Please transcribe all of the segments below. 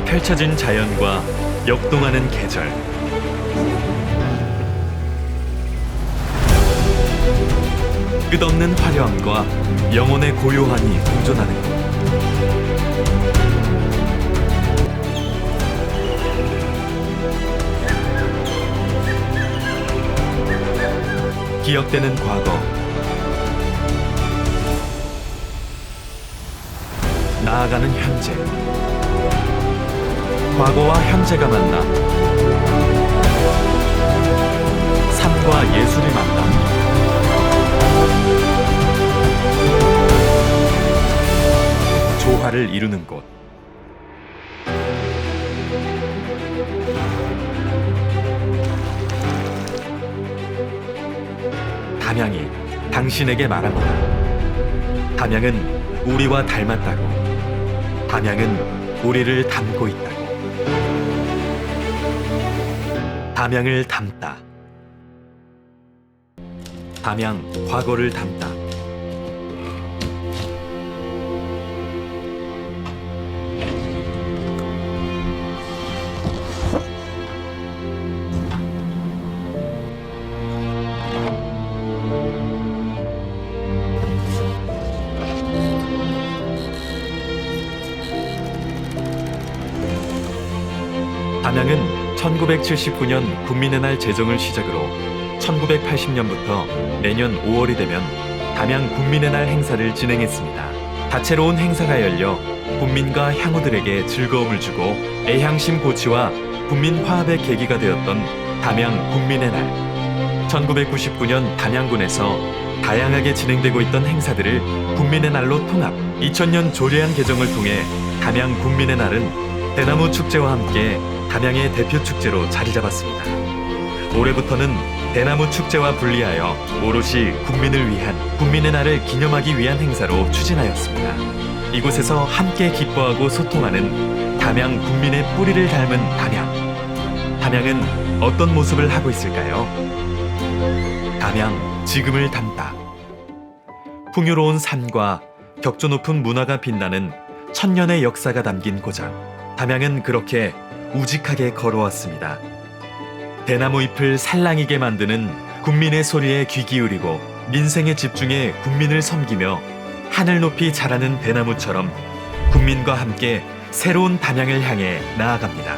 펼쳐진 자연과 역동하는 계절. 끝없는 화려함과 영혼의 고요함이 공존하는 곳. 기억되는 과거. 나아가는 현재. 과거와 현재가 만나 삶과 예술이 만나 조화를 이루는 곳. 담양이 당신에게 말합니다 담양은 우리와 닮았다고. 담양은 우리를 닮고 있다 담양을 담다. 담양 과거를 담다. 담양은 1979년 국민의 날 제정을 시작으로 1980년부터 내년 5월이 되면 담양 국민의 날 행사를 진행했습니다. 다채로운 행사가 열려 국민과 향후들에게 즐거움을 주고 애향심 고취와 국민 화합의 계기가 되었던 담양 국민의 날. 1999년 담양군에서 다양하게 진행되고 있던 행사들을 국민의 날로 통합. 2000년 조례안 개정을 통해 담양 국민의 날은 대나무 축제와 함께 담양의 대표 축제로 자리 잡았습니다. 올해부터는 대나무 축제와 분리하여 오롯이 국민을 위한 국민의 날을 기념하기 위한 행사로 추진하였습니다. 이곳에서 함께 기뻐하고 소통하는 담양 국민의 뿌리를 닮은 담양. 담양은 어떤 모습을 하고 있을까요? 담양 지금을 담다. 풍요로운 산과 격조 높은 문화가 빛나는 천년의 역사가 담긴 고장. 담양은 그렇게 우직하게 걸어왔습니다. 대나무 잎을 살랑이게 만드는 국민의 소리에 귀 기울이고 민생에 집중해 국민을 섬기며 하늘 높이 자라는 대나무처럼 국민과 함께 새로운 담양을 향해 나아갑니다.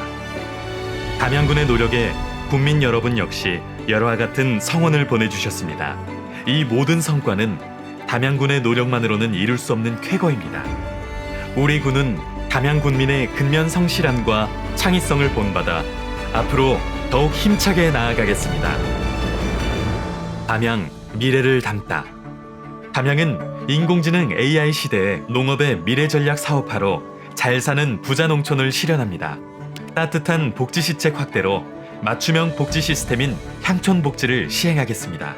담양군의 노력에 국민 여러분 역시 열화 같은 성원을 보내주셨습니다. 이 모든 성과는 담양군의 노력만으로는 이룰 수 없는 쾌거입니다. 우리 군은 담양 군민의 근면 성실함과 창의성을 본받아 앞으로 더욱 힘차게 나아가겠습니다. 담양 미래를 담다. 담양은 인공지능 AI 시대에 농업의 미래 전략 사업화로 잘 사는 부자 농촌을 실현합니다. 따뜻한 복지 시책 확대로 맞춤형 복지 시스템인 향촌 복지를 시행하겠습니다.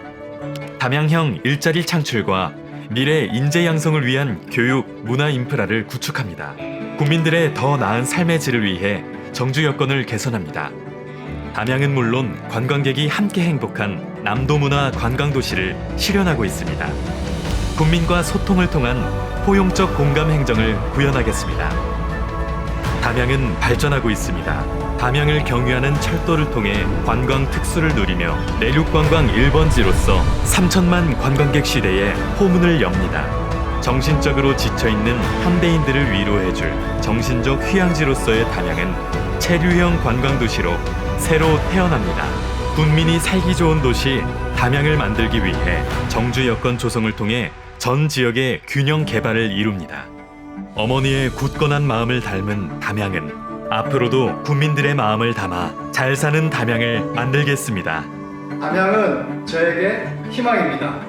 담양형 일자리 창출과 미래 인재 양성을 위한 교육, 문화 인프라를 구축합니다. 국민들의 더 나은 삶의 질을 위해 정주 여건을 개선합니다. 담양은 물론 관광객이 함께 행복한 남도문화 관광도시를 실현하고 있습니다. 국민과 소통을 통한 포용적 공감 행정을 구현하겠습니다. 담양은 발전하고 있습니다. 담양을 경유하는 철도를 통해 관광 특수를 누리며 내륙 관광 1번지로서 3천만 관광객 시대에 포문을 엽니다. 정신적으로 지쳐있는 현대인들을 위로해줄 정신적 휴양지로서의 담양은 체류형 관광도시로 새로 태어납니다. 군민이 살기 좋은 도시 담양을 만들기 위해 정주 여건 조성을 통해 전 지역의 균형 개발을 이룹니다. 어머니의 굳건한 마음을 닮은 담양은 앞으로도 국민들의 마음을 담아 잘 사는 담양을 만들겠습니다. 담양은 저에게 희망입니다.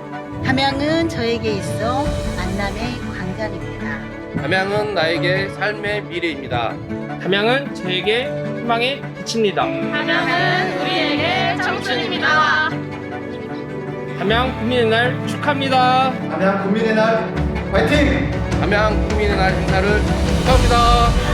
담양은 저에게 있어 만남의 광장입니다. 담양은 나에게 삶의 미래입니다. 담양은 저에게 희망의 빛입니다. 담양은 우리에게 청춘입니다. 담양 국민의 날 축하합니다. 담양 국민의 날 화이팅! 담양 국민의 날 행사를 축하합니다.